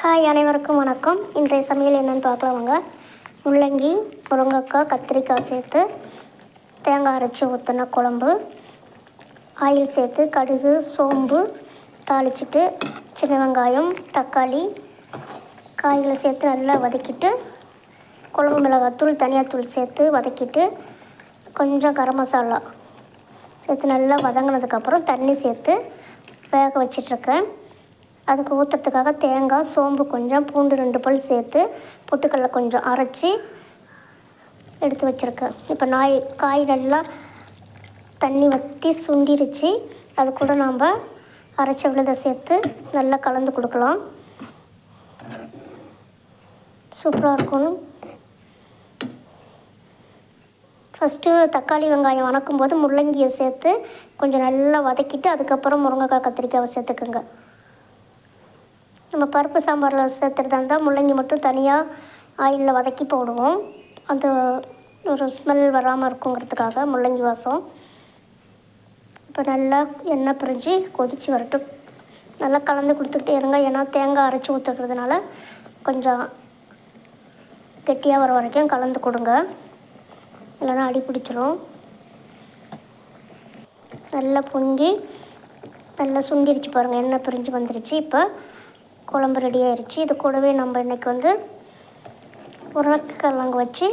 Hi அனைவருக்கும் வணக்கம். இன்றைய சமையல் என்னென்னு பார்க்கலாமாங்க. முள்ளங்கி முருங்கைக்காய் கத்திரிக்காய் சேர்த்து தேங்காய் அரைச்சி ஊற்றின குழம்பு ஆயில் சேர்த்து கடுகு சோம்பு தாளிச்சிட்டு சின்ன வெங்காயம் தக்காளி காய்களை சேர்த்து நல்லா வதக்கிட்டு குழம்பு மிளகாத்தூள் தனியாத்தூள் சேர்த்து வதக்கிட்டு கொஞ்சம் கரம் மசாலா சேர்த்து நல்லா வதங்கினதுக்கப்புறம் தண்ணி சேர்த்து வேக வச்சிட்ருக்கேன். அதுக்கு ஊற்றுறதுக்காக தேங்காய் சோம்பு கொஞ்சம் பூண்டு ரெண்டு பல் சேர்த்து பொட்டுக்கடலை கொஞ்சம் அரைச்சி எடுத்து வச்சுருக்கேன் இப்போ நாய் காய் நல்லா தண்ணி வற்றி சுண்டிருச்சு. அது கூட நாம் அரைச்ச விழுதை சேர்த்து நல்லா கலந்து கொடுக்கலாம். சூப்பராக இருக்கும் ஃபஸ்ட்டு தக்காளி வெங்காயம் வணக்கும் போது முள்ளங்கியை சேர்த்து கொஞ்சம் நல்லா வதக்கிட்டு அதுக்கப்புறம் முருங்கைக்காய் கத்திரிக்காவை சேர்த்துக்குங்க. நம்ம பருப்பு சாம்பாரில் சேர்த்துறதா இருந்தால் முள்ளங்கி மட்டும் தனியாக ஆயிலில் வதக்கி போடுவோம். அது ஒரு ஸ்மெல் வராமல் இருக்குங்கிறதுக்காக முள்ளங்கி வாசம். இப்போ நல்லா எண்ணெய் பிரிஞ்சு கொதித்து வரட்டும். நல்லா கலந்து கொடுத்துக்கிட்டே இருங்க. ஏன்னா தேங்காய் அரைச்சி ஊற்றுறதுனால கொஞ்சம் கெட்டியாக வர வரைக்கும் கலந்து கொடுங்க. இல்லைன்னா அடி பிடிச்சிரும். நல்லா பொங்கி நல்லா சுண்டிருச்சு பாருங்கள் எண்ணெய் பிரிஞ்சு வந்துருச்சு. இப்போ குழம்பு ரெடி ஆயிடுச்சு இது கூடவே நம்ம இன்றைக்கி வந்து உருளைக்கிழங்கு வச்சு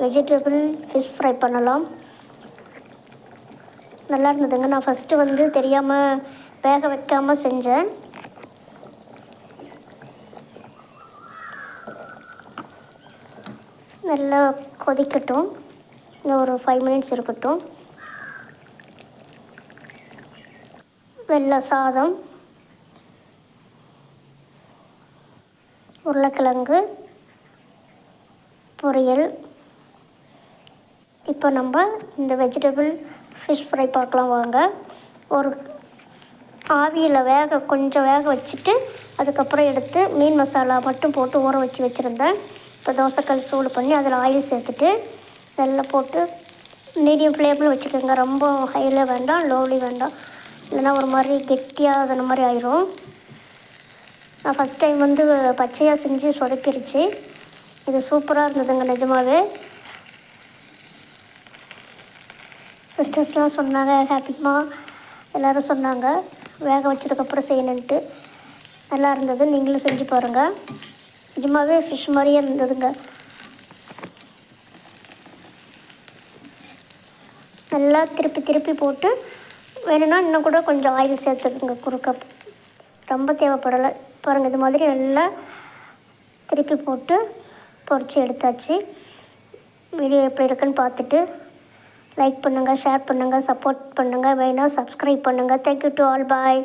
வெஜிடபிள் ஃபிஷ் ஃப்ரை பண்ணலாம். நல்லா இருந்ததுங்க. நான் ஃபஸ்ட்டு வந்து தெரியாமல் வேக வைக்காமல் செஞ்சேன். நல்லா கொதிக்கட்டும். இன்னும் ஒரு ஃபைவ் மினிட்ஸ் இருக்கட்டும். வெள்ளை சாதம். உருளைக்கிழங்கு பொரியல். இப்போ நம்ம இந்த வெஜிடபிள் ஃபிஷ் ஃப்ரை பார்க்கலாம் வாங்க. ஒரு ஆவியில் வேக கொஞ்சம் வேக வச்சுட்டு அதுக்கப்புறம் எடுத்து மீன் மசாலா மட்டும் போட்டு ஊற வச்சு வச்சுருந்தேன். இப்போ தோசைக்கல் சூடு பண்ணி அதில் ஆயில் சேர்த்துட்டு நல்லா போட்டு மீடியம் ஃப்ளேமில் வச்சுக்கோங்க. ரொம்ப ஹையில் வேண்டாம் லோலி வேண்டாம். இல்லைன்னா ஒரு மாதிரி கெட்டியாக அந்த மாதிரி ஆயிரும். நான் ஃபஸ்ட் டைம் வந்து பச்சையாக செஞ்சு சொதப்பிடுச்சு இது சூப்பராக இருந்ததுங்க நிஜமாகவே சிஸ்டர்ஸ்லாம் சொன்னாங்க ஹாப்பிமா எல்லோரும் சொன்னாங்க வேக வச்சதுக்கப்புறம் செய்யணுன்ட்டு. நல்லா இருந்தது நீங்களும் செஞ்சு பாருங்கள் நிஜமாகவே ஃபிஷ் மாதிரியே இருந்ததுங்க. நல்லா திருப்பி திருப்பி போட்டு வேணும்னா இன்னும் கூட கொஞ்சம் ஆயில் சேர்த்துக்குங்க குறுக்க. ரொம்ப தேவைப்படலை. பாருங்கள் இது மாதிரி எல்லாம் திருப்பி போட்டு பொறிச்சு எடுத்தாச்சு. வீடியோ எப்படி இருக்குன்னு பார்த்துட்டு லைக் பண்ணுங்கள் ஷேர் பண்ணுங்கள் சப்போர்ட் பண்ணுங்கள் வேணால் சப்ஸ்கிரைப் பண்ணுங்கள் தேங்க்யூ டு ஆல் பாய்